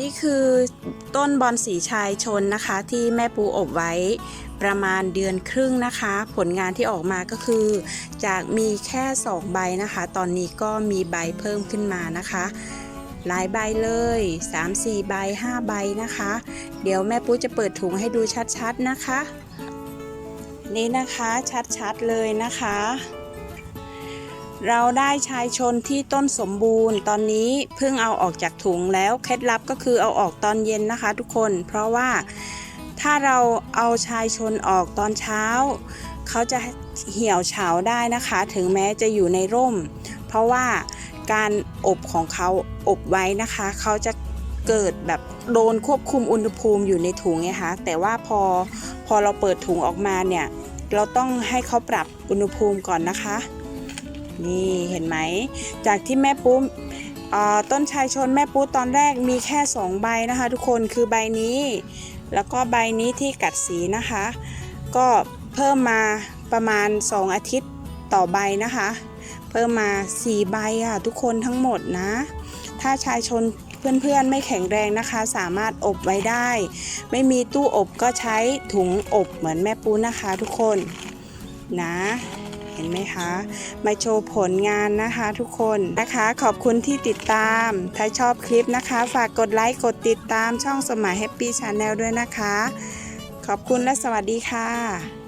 นี่คือต้นบอนสีชายชนนะคะ ที่แม่ปูอบไว้ประมาณเดือนครึ่งนะคะ ผลงานที่ออกมาก็คือ จากมีแค่ 2 ใบนะคะ ตอนนี้ก็มีใบเพิ่มขึ้นมานะคะ หลายใบเลย 3-4 ใบ 5 ใบนะคะ เดี๋ยวแม่ปูจะเปิดถุงให้ดูชัดๆนะคะ นี่นะคะชัดๆเลยนะคะ เราได้ชายชนที่ต้นสมบูรณ์ ตอนนี้เพิ่งเอาออกจากถุงแล้วเคล็ดลับก็คือเอาออกตอนเย็นนะคะ ทุกคน เพราะว่าถ้าเราเอาชายชนออกตอนเช้า เขาจะเหี่ยวเฉาได้นะคะ ถึงแม้จะอยู่ในร่ม เพราะว่าการอบของเขาอบไว้นะคะ เขาจะเกิดแบบโดนควบคุมอุณหภูมิอยู่ในถุงไงคะแต่ว่าพอพอเราเปิดถุงออกมาเนี่ย เราต้องให้เขาปรับอุณหภูมิก่อนนะคะ นี่เห็นไหม จากที่แม่ปุ๊ต้นชายชนแม่ปุ๊ตอนแรกมีแค่ 2 ใบนะคะ ทุกคนคือใบนี้ แล้วก็ใบนี้ที่กัดสีนะคะ ก็เพิ่มมาประมาณ 2 อาทิตย์ต่อใบนะคะ เพิ่มมา 4 ใบค่ะทุกคนทั้งหมดนะ ถ้าชายชนเพื่อนๆไม่แข็งแรงนะคะ สามารถอบไว้ได้ ไม่มีตู้อบก็ใช้ถุงอบเหมือนแม่ปูนะคะทุกคนนะ เห็นไหมคะมาโชว์ผลงานนะคะทุกคนนะคะ ขอบคุณที่ติดตาม ถ้าชอบคลิปนะคะ ฝากกดไลค์กดติดตามช่องสมัยแฮปปี้ชาแนลด้วยนะคะ ขอบคุณและสวัสดีค่ะ